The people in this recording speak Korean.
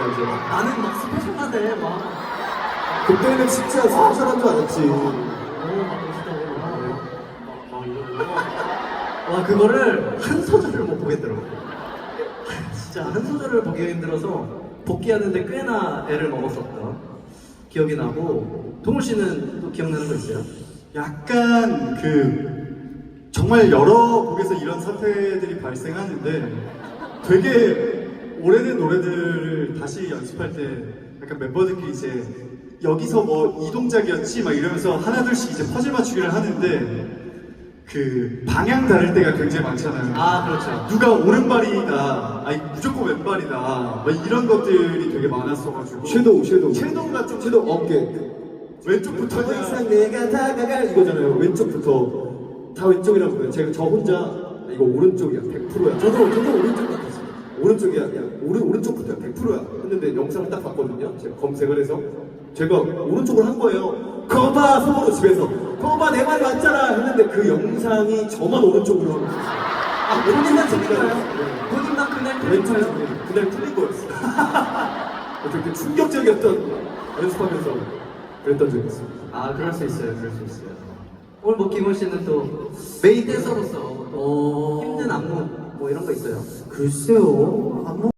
진짜 이제 나는 막 스페셜하대 막. 그때는 진짜 스페셜한 줄 알았지. 너무 막 멋있다고 막, 막 이러고. 와 그거를 한 소절을 못 보겠더라고. 진짜 한 소절을 보기 힘들어서 복귀하는데 꽤나 애를 먹었었던 기억이 나고 동훈 씨는 또 기억나는 거 있어요? 약간 그 정말 여러 곡에서 이런 사태들이 발생하는데 되게 오래된 노래들을 다시 연습할 때 약간 멤버들끼리 이제 여기서 뭐 이 동작이었지 막 이러면서 하나둘씩 이제 퍼즐 맞추기를 하는데 그 방향 다를 때가 굉장히 많잖아요. 아 그렇죠. 누가 오른발이다, 아니 무조건 왼발이다, 막 이런 것들이 되게 많았어가지고 섀도우, 섀도우. 섀도우가 좀 섀도우 어깨. 왼쪽부터 더 이상 내가 다가갈 이거잖아요. 왼쪽부터 다 왼쪽이라고 그래요. 제가 저 혼자 아, 이거 오른쪽이야 100%야. 저도 저도 오른쪽 같았어요. 오른쪽이야. 야, 오른 오른쪽부터야 100%야. 했는데 영상을 딱 봤거든요. 제가 검색을 해서 제가 오른쪽을 한 거예요. 거봐 속으로 집에서 거봐 내 말이 맞잖아 했는데 그 영상이 저만 오른쪽으로 하고 있었어요. 아 본인만 틀린 거예요? 본인만 그날 틀린 왼쪽이 거예요? 그날 틀린 거였어요. 되게 충격적이었던 연습하면서 그랬던 적이 있어요. 아 그럴 수 있어요 그럴 수 있어요 오늘 뭐 김원 씨는 또 메인 댄서로서 또 힘든 안무 뭐 이런 거 있어요? 글쎄요. 안무